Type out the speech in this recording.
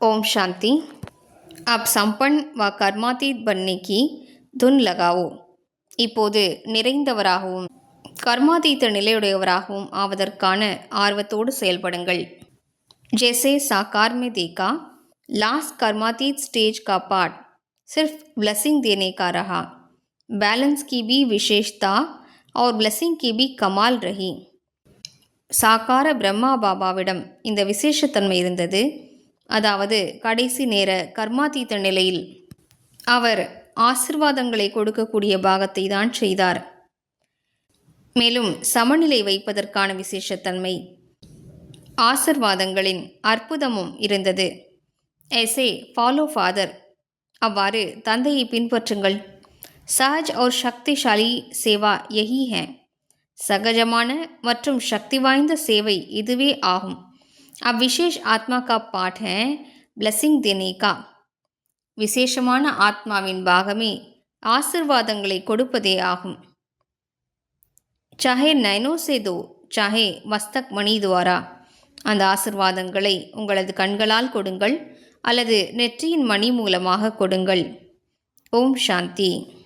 ओम शांति आप संपन्न व कर्मातीत बनने की धुन लगाओ இப்போது நிறைந்தவராகவும் கர்மாதீத்த நிலையுடையவராகவும் ஆவதற்கான ஆர்வத்தோடு செயல்படுங்கள் जैसे साकार में देखा लास्ट कर्मातीत स्टेज का पार्ट सिर्फ ब्लेसिंग देने का रहा बैलेंस की भी विशेषता और ब्लेसिंग की भी कमाल रही சாக்கார பிரம்மா பாபாவிடம் இந்த விசேஷத்தன்மை இருந்தது அதாவது கடைசி நேர கர்மாதீத நிலையில் அவர் ஆசிர்வாதங்களை கொடுக்கக்கூடிய பாகத்தை தான் செய்தார். மேலும் சமநிலை வைப்பதற்கான விசேஷத்தன்மை ஆசிர்வாதங்களின் அற்புதமும் இருந்தது. எசே ஃபாலோ ஃபாதர் அவ்வாறு தந்தையை பின்பற்றுங்கள். சஹஜ் ஒரு சக்திசாலி சேவா யஹி ஹே சகஜமான மற்றும் சக்தி வாய்ந்த சேவை இதுவே ஆகும். அவ்விசேஷ் ஆத்மா கா பாட் ஹே பிளஸிங் தேனே விசேஷமான ஆத்மாவின் பாகமே ஆசிர்வாதங்களை கொடுப்பதே ஆகும் சாஹே நைனோ சே சாஹே மஸ்தக் மணி துவாரா அந்த ஆசிர்வாதங்களை உங்களது கண்களால் கொடுங்கள் அல்லது நெற்றியின் மணி மூலமாக கொடுங்கள் ஓம் சாந்தி